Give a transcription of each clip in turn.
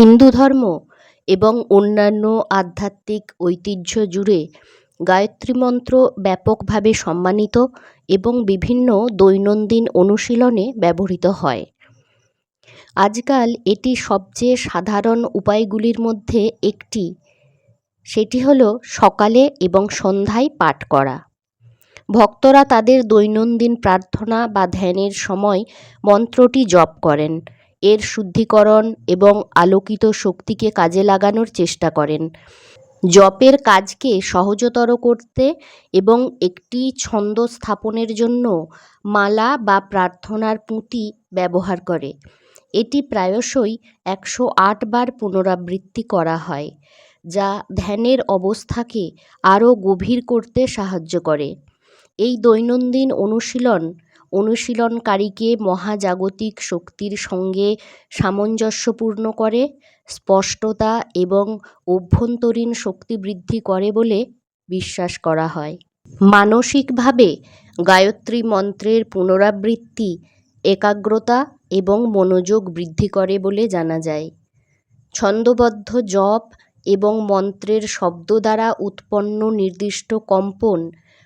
হিন্দু ধর্ম এবং অন্যান্য আধ্যাত্মিক ঐতিহ্য জুড়ে গায়ত্রী মন্ত্র ব্যাপকভাবে সম্মানিত এবং বিভিন্ন দৈনন্দিন অনুশীলনে ব্যবহৃত হয়। আজকাল এটি সবচেয়ে সাধারণ উপায়গুলির মধ্যে একটি। সেটি হলো সকালে এবং সন্ধ্যায় পাঠ করা। ভক্তরা তাদের দৈনন্দিন প্রার্থনা বা ধ্যানের সময় মন্ত্রটি জপ করেন। এর শুদ্ধিকরণ এবং আলোকিত শক্তিকে কাজে লাগানোর চেষ্টা করেন। জপের কাজকে সহজতর করতে এবং একটি ছন্দ স্থাপনের জন্য মালা বা প্রার্থনার পুঁতি ব্যবহার করে। এটি প্রায়শই একশো আটবার পুনরাবৃত্তি করা হয়, যা ধ্যানের অবস্থাকে আরও গভীর করতে সাহায্য করে। এই দৈনন্দিন অনুশীলন অনুশীলনকারীকে মহাজাগতিক শক্তির সঙ্গে সামঞ্জস্যপূর্ণ করে, স্পষ্টতা এবং অভ্যন্তরীণ শক্তি বৃদ্ধি করে বলে বিশ্বাস করা হয়। মানসিকভাবে গায়ত্রী মন্ত্রের পুনরাবৃত্তি, একাগ্রতা এবং মনোযোগ বৃদ্ধি করে বলে জানা যায়। ছন্দবদ্ধ জপ এবং মন্ত্রের শব্দ দ্বারা উৎপন্ন নির্দিষ্ট কম্পন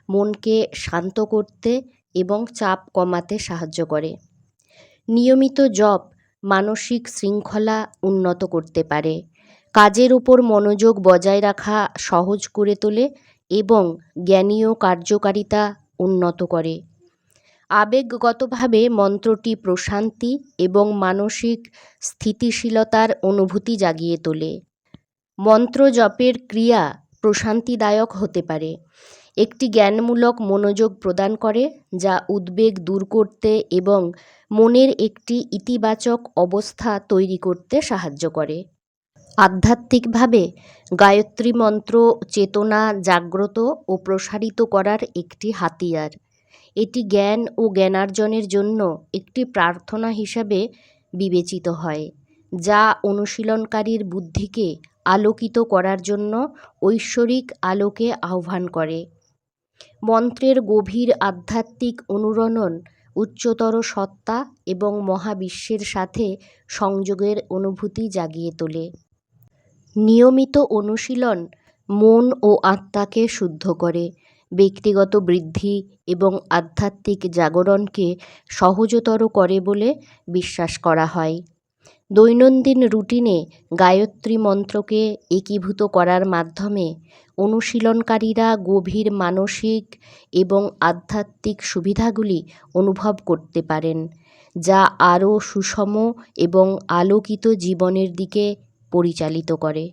মনকে শান্ত করতে এবং চাপ কমাতে সাহায্য করে। নিয়মিত জপ মানসিক শৃঙ্খলা উন্নত করতে পারে। কাজের উপর মনোযোগ বজায় রাখা সহজ করে তোলে এবং জ্ঞানীয় কার্যকারিতা উন্নত করে। আবেগগতভাবে মন্ত্রটি প্রশান্তি এবং মানসিক স্থিতিশীলতার অনুভূতি জাগিয়ে তোলে। মন্ত্র জপের ক্রিয়া প্রশান্তিদায়ক হতে পারে। একটি জ্ঞানমূলক মনোযোগ প্রদান করে, যা উদ্বেগ দূর করতে এবং মনের একটি ইতিবাচক অবস্থা তৈরি করতে সাহায্য করে। আধ্যাত্মিকভাবে গায়ত্রী মন্ত্র চেতনা জাগ্রত ও প্রসারিত করার একটি হাতিয়ার। এটি জ্ঞান ও জ্ঞানার্জনের জন্য একটি প্রার্থনা হিসাবে বিবেচিত হয়, যা অনুশীলনকারীর বুদ্ধিকে আলোকিত করার জন্য ঐশ্বরিক আলোকে আহ্বান করে। মন্ত্রের গভীর আধ্যাত্মিক অনুরণন, উচ্চতর সত্তা এবং মহাবিশ্বের সাথে সংযোগের অনুভূতি জাগিয়ে তোলে। নিয়মিত অনুশীলন মন ও আত্মাকে শুদ্ধ করে। ব্যক্তিগত বৃদ্ধি এবং আধ্যাত্মিক জাগরণকে সহজতর করে বলে বিশ্বাস করা হয়। দৈনন্দিন রুটিনে গায়ত্রী মন্ত্রকে একীভূত করার মাধ্যমে অনুশীলনকারীরা গভীর মানসিক এবং আধ্যাত্মিক সুবিধাগুলি অনুভব করতে পারেন, যা আরও সুষম এবং আলোকিত জীবনের দিকে পরিচালিত করে।